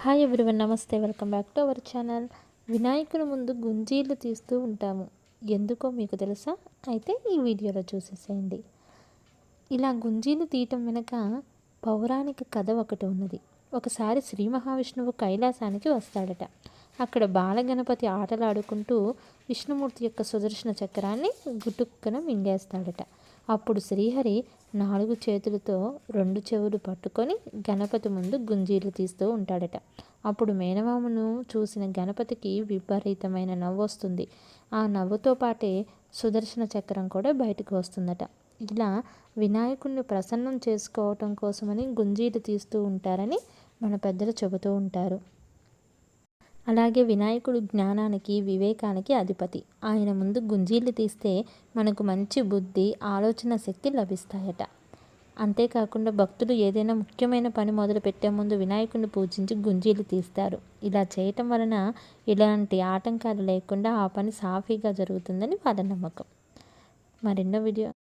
Hi everyone namaste welcome back to our channel వినాయకుని ముందు గుంజీలు తీస్తూ ఉంటాము. ఎందుకో మీకు తెలుసా? అయితే ఈ వీడియోలో చూసేసేయండి. ఇలా గుంజీలు తీయటం వెనక పౌరాణిక కథ ఒకటి ఉన్నది. ఒకసారి శ్రీ మహావిష్ణువు కైలాసానికి వస్తాడట. అక్కడ బాలగణపతి ఆటలాడుకుంటూ విష్ణుమూర్తి యొక్క సుదర్శన చక్రాన్ని గుటుక్కన మింగేస్తాడట. అప్పుడు శ్రీహరి నాలుగు చేతులతో రెండు చెవులు పట్టుకొని గణపతి ముందు గుంజీలు తీస్తూ ఉంటాడట. అప్పుడు మేనమామను చూసిన గణపతికి విపరీతమైన నవ్వు వస్తుంది. ఆ నవ్వుతో పాటే సుదర్శన చక్రం కూడా బయటకు వస్తుందట. ఇలా వినాయకుడిని ప్రసన్నం చేసుకోవటం కోసమని గుంజీలు తీస్తూ ఉంటారని మన పెద్దలు చెబుతూ ఉంటారు. అలాగే వినాయకుడు జ్ఞానానికి వివేకానికి అధిపతి. ఆయన ముందు గుంజీలు తీస్తే మనకు మంచి బుద్ధి ఆలోచన శక్తి లభిస్తాయట. అంతేకాకుండా భక్తులు ఏదైనా ముఖ్యమైన పని మొదలు పెట్టే ముందు వినాయకుడిని పూజించి గుంజీలు తీస్తారు. ఇలా చేయటం వలన ఇలాంటి ఆటంకాలు లేకుండా ఆ పని సాఫీగా జరుగుతుందని వాళ్ళ నమ్మకం. మరెన్నో వీడియో